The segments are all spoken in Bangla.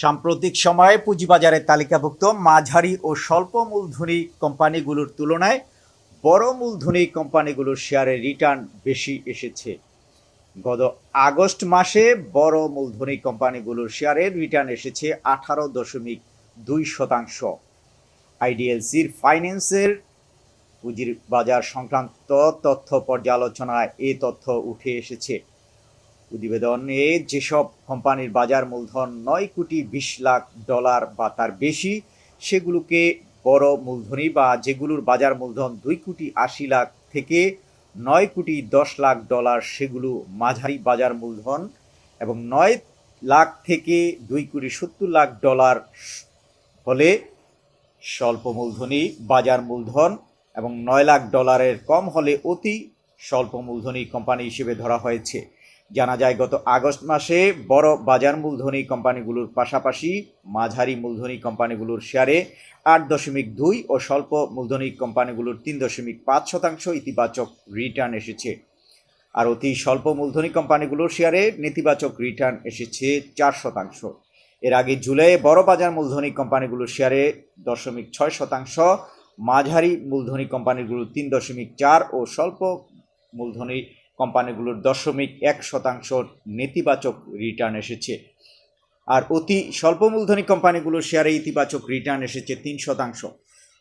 সাম্প্রতিক সময়ে পুঁজিবাজারে তালিকাভুক্ত মাঝারি ও স্বল্প মূলধনী কোম্পানিগুলোর তুলনায় বড় মূলধনী কোম্পানিগুলোর শেয়ারের রিটার্ন বেশি এসেছে। গত আগস্ট মাসে বড় মূলধনী কোম্পানিগুলোর শেয়ারের রিটার্ন এসেছে আঠারো দশমিক দুই শতাংশ। আইডিএলসির ফাইন্যান্সের পুঁজির বাজার সংক্রান্ত তথ্য পর্যালোচনায় এ তথ্য উঠে এসেছে। প্রতিবেদনে যেসব কোম্পানির বাজার মূলধন নয় কোটি বিশ লাখ ডলার বা তার বেশি, সেগুলোকে বড় মূলধনী বা যেগুলোর বাজার মূলধন দুই কোটি আশি লাখ থেকে নয় কোটি দশ লাখ ডলার, সেগুলো মাঝারি বাজার মূলধন এবং নয় লাখ থেকে দুই কোটি সত্তর লাখ ডলার হলে স্বল্প মূলধনী বাজার মূলধন এবং নয় লাখ ডলারের কম হলে অতি স্বল্প মূলধনী কোম্পানি হিসেবে ধরা হয়েছে। জানা যায়, গত আগস্ট মাসে বড় বাজার মূলধনী কোম্পানিগুলোর পাশাপাশি মাঝারি মূলধনী কোম্পানিগুলোর শেয়ারে আট দশমিক দুই ও স্বল্প মূলধনী কোম্পানিগুলোর তিন দশমিক পাঁচ শতাংশ ইতিবাচক রিটার্ন এসেছে। আর অতি স্বল্প মূলধনী কোম্পানিগুলোর শেয়ারে নেতিবাচক রিটার্ন এসেছে চার শতাংশ। এর আগে জুলাইয়ে বড় বাজার মূলধনী কোম্পানিগুলোর শেয়ারে দশমিক ছয় শতাংশ, মাঝারি মূলধনী কোম্পানিগুলোর তিন দশমিক চার ও স্বল্প মূলধনী কোম্পানিগুলোর দশমিক এক শতাংশ নেতিবাচক রিটার্ন এসেছে। আর অতি স্বল্প মূলধনী কোম্পানিগুলোর শেয়ারে ইতিবাচক রিটার্ন এসেছে তিন শতাংশ।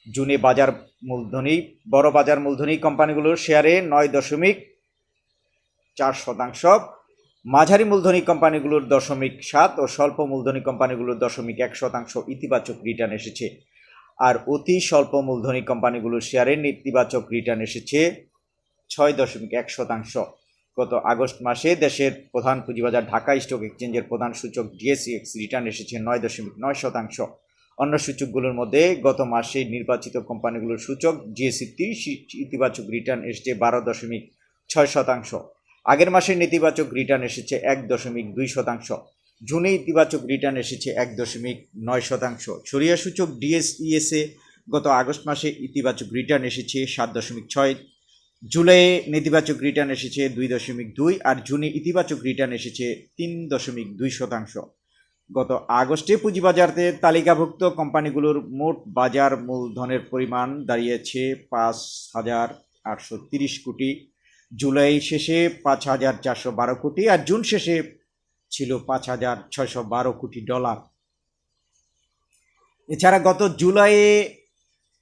জুনে বাজার মূলধনী, বড় বাজার মূলধনী কোম্পানিগুলোর শেয়ারে নয় দশমিক চার শতাংশ। মাঝারি মূলধনী কোম্পানিগুলোর দশমিক সাত ও স্বল্প মূলধনী কোম্পানিগুলোর দশমিক এক শতাংশ ইতিবাচক রিটার্ন এসেছে। আর অতি স্বল্প মূলধনী কোম্পানিগুলোর শেয়ারে নেতিবাচক রিটার্ন এসেছে ছয় দশমিক এক শতাংশ। গত আগস্ট মাসে দেশের প্রধান পুঁজিবাজার ঢাকা স্টক এক্সচেঞ্জের প্রধান সূচক ডিএসইএক্স রিটার্ন এসেছে নয় দশমিক নয় শতাংশ। অন্য সূচকগুলোর মধ্যে গত মাসে নির্বাচিত কোম্পানিগুলোর সূচক জিএসসি তিরিশ ইতিবাচক রিটার্ন এসেছে বারো দশমিক ছয় শতাংশ। আগের মাসে নেতিবাচক রিটার্ন এসেছে এক দশমিক দুই শতাংশ। জুনে ইতিবাচক রিটার্ন এসেছে এক দশমিক নয় শতাংশ। ছড়িয়া সূচক ডিএসইএসএ গত আগস্ট মাসে ইতিবাচক রিটার্ন এসেছে সাত দশমিক ছয় জুলাইয়ে নেতিবাচক রিটার্ন এসেছে দুই দশমিক দুই আর জুনে ইতিবাচক রিটার্ন এসেছে তিন দশমিক দুই শতাংশ। গত আগস্টে পুঁজিবাজারতে তালিকাভুক্ত কোম্পানিগুলোর মোট বাজার মূলধনের পরিমাণ দাঁড়িয়েছে পাঁচ হাজার আটশো তিরিশ কোটি, জুলাই শেষে পাঁচ হাজার চারশো বারো কোটি আর জুন শেষে ছিল পাঁচ হাজার ছয়শো বারো কোটি ডলার। এছাড়া গত জুলাইয়ে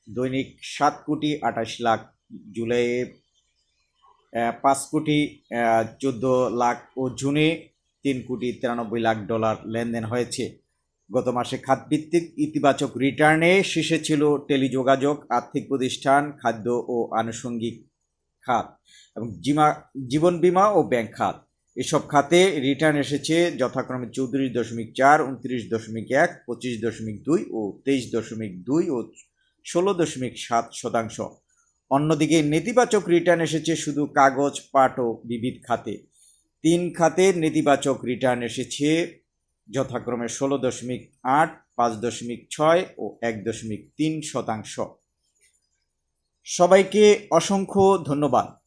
দৈনিক সাত কোটি আঠাশ লাখ, জুলাইয়ে পাঁচ কোটি চোদ্দ লাখ ও জুনে তিন কোটি তিরানব্বই লাখ ডলার লেনদেন হয়েছে। গত মাসে খাতভিত্তিক ইতিবাচক রিটার্নে শীর্ষে ছিল টেলিযোগাযোগ, আর্থিক প্রতিষ্ঠান, খাদ্য ও আনুষঙ্গিক খাত এবং জিমা, জীবন বিমা ও ব্যাংক খাত। এসব খাতে রিটার্ন এসেছে যথাক্রমে চৌত্রিশ দশমিক চার, উনত্রিশ দশমিক এক, পঁচিশ দশমিক দুই ও তেইশ দশমিক দুই ও ষোলো দশমিক সাত শতাংশ। অন্যদিকে নেতিবাচক রিটার্ন এসেছে শুধু কাগজ, পাট ও বিবিধ খাতে। তিন খাতে নেতিবাচক রিটার্ন এসেছে যথাক্রমে ষোলো দশমিক আট, পাঁচ দশমিক ছয় ও এক দশমিক তিন শতাংশ। সবাইকে অসংখ্য ধন্যবাদ।